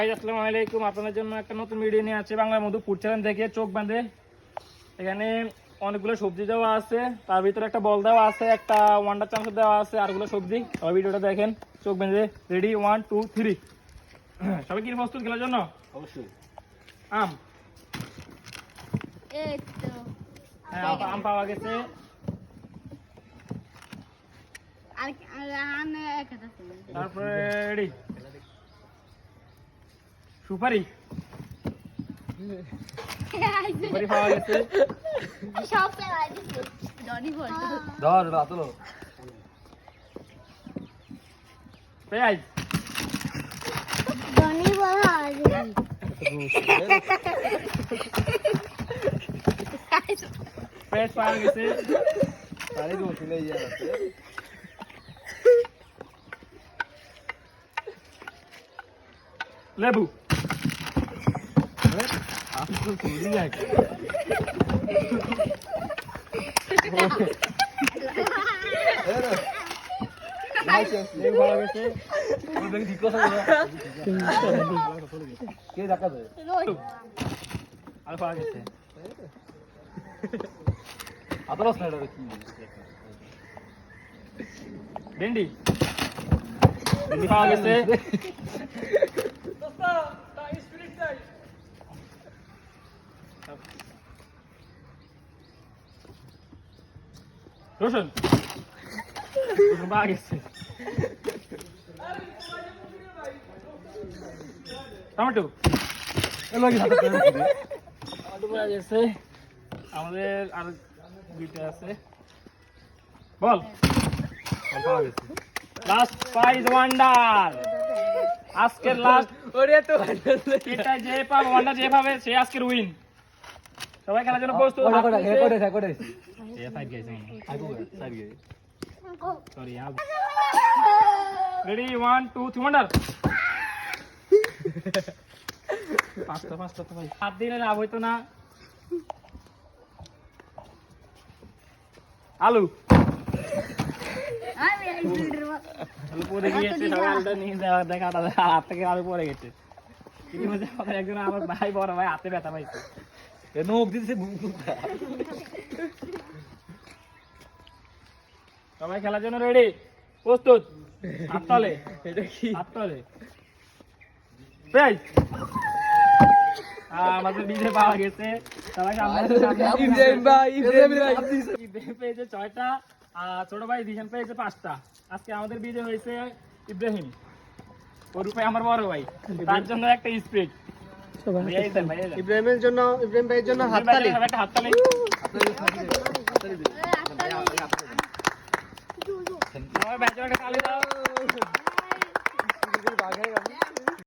আসসালামু আলাইকুম। আপনাদের জন্য একটা নতুন ভিডিও নিয়ে আছে বাংলার মধু ফুড চ্যানেল থেকে চোখ বাঁধে। এখানে অনেকগুলো সবজি দেওয়া আছে তার ভিতরে একটা বল দেওয়া আছে একটা ওয়ান্ডার চামচ দেওয়া আছে আরগুলো সবজি। সবাই ভিডিওটা দেখেন চোখ বেঁধে রেডি ওয়ান টু থ্রি সবাই কি প্রস্তুত খেলার জন্য? অবশ্যই। আম। হ্যাঁ আম- পাওয়া গেছে। তারপরে রেডি সুপারি। সুপারি পাওয়া গেছে। সব ফেলাই দিছে ডনি বল ধর রাতলো লেবু। আপনি তো চলে যায় লেবু পাওয়া গেছে ঠিক কথা কে দেখা যায় আর পাওয়া গেছে আদালত না এটা কি ভেন্ডি ভেন্ডি পাওয়া গেছে রসুন গেছে। টমেটো। টমেটো গেছে। আমাদের আর দুইটা আছে। বল। লাস্ট প্রাইজ ওয়ান্ডার আজকের লাস্ট ওরে তো এটা যে পাবে ওয়ান্ডার যে পাবে সে আজকের উইন সবাই খেলার জন্য প্রস্তুত ready one two three wonder পাঁচটা পাঁচটা তো ভাই। সাত দিনে লাভ হইতো না। আলু। আলু পরে গিয়েছে সবাই আলুটা নিয়ে যাওয়া দেখা হাত থেকে আলু পরে গেছে। একজন আমার ভাই বড় ভাই হাতে ব্যথা পাইছে। সবাই খেলার জন্য রেডি প্রস্তুত? হাত তলে? এটা কি? হাত তলে? প্রাইজ আমাদের বিজে পাওয়া গেছে। সবাই সামনে সামনে- ইব্রাহিম ভাই ইব্রাহিম ভাই। ইব্রাহিম পেয়েছে ছয়টা আর ছোট ভাই দিশান পেয়েছে পাঁচটা। আজকে আমাদের বিজয় হয়েছে ইব্রাহিম। ওর উপরে আমার বড় ভাই। তার জন্য একটা স্পিড। ইব্রাহিমের জন্য ইব্রাহিম ভাইয়ের জন্য হাততালি। একটা হাততালি। ভাই ব্যাচে একটা তালি দাও।